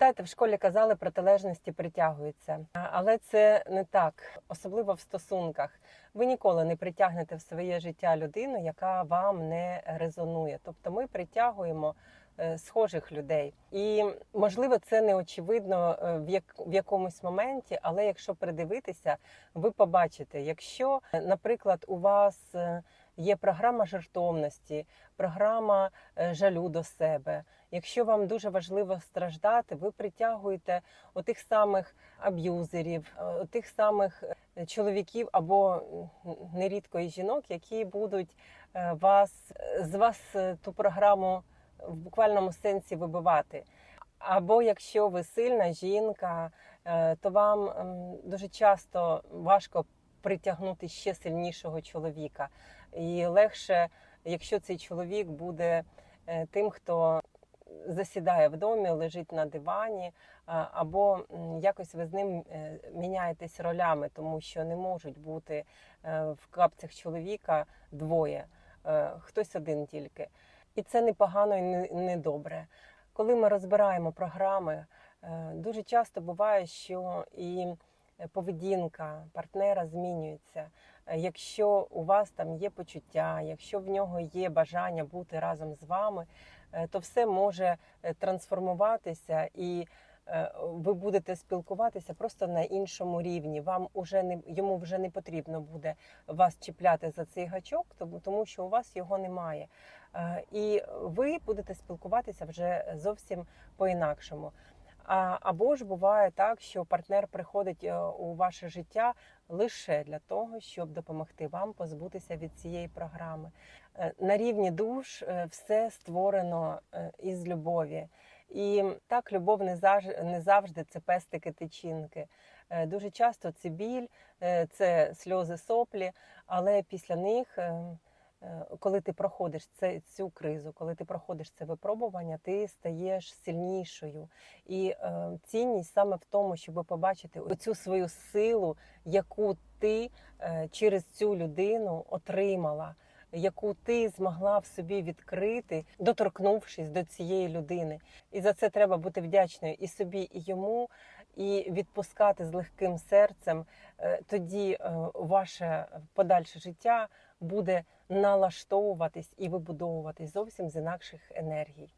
Пам'ятаєте, в школі казали, протилежності притягуються, але це не так, особливо в стосунках. Ви ніколи не притягнете в своє життя людину, яка вам не резонує. Тобто ми притягуємо е, схожих людей, і можливо, це не очевидно е, в як в якомусь моменті, але якщо придивитися, ви побачите, якщо, е, наприклад, у вас є програма жертовності, програма е, жалю до себе. Якщо вам дуже важливо страждати, ви притягуєте отих самих аб'юзерів, е, тих самих е, чоловіків або нерідко і жінок, які будуть вас з вас ту програму в буквальному сенсі вибивати. Або якщо ви сильна жінка, то вам дуже часто важко притягнути ще сильнішого чоловіка, і легше, якщо цей чоловік буде е, тим, хто засідає в домі, лежить на дивані, або якось ви з ним е, міняєтесь ролями, тому що не можуть бути е, в капцях чоловіка двоє, е, хтось один тільки. І це не погано і не, добре. Коли ми розбираємо програми, е, дуже часто буває, що і поведінка партнера змінюється. Е, Якщо у вас там є почуття, якщо в нього є бажання бути разом з вами, е, то все може е, трансформуватися і е, ви будете спілкуватися просто на іншому рівні. Вам уже не йому вже не потрібно буде вас чіпляти за цей гачок, тому, тому що у вас його немає. Е, І ви будете спілкуватися вже зовсім по-інакшому. А, або ж буває так, що партнер приходить е, у ваше життя лише для того, щоб допомогти вам позбутися від цієї програми. Е, На рівні душ е, все створено із любові. І так, любов не завжди це пестики тичинки. Дуже часто це біль, це сльози соплі, але після них, е, е, коли ти проходиш це, цю кризу, коли ти проходиш це випробування, ти стаєш сильнішою. І е, цінність саме в тому, щоб побачити оцю свою силу, яку ти е, через цю людину отримала, яку ти змогла в собі відкрити, доторкнувшись до цієї людини. І за це треба бути вдячною і собі, і йому, і відпускати з легким серцем. Е, Тоді е, ваше подальше життя буде налаштовуватись і вибудовуватись зовсім з інакших енергій.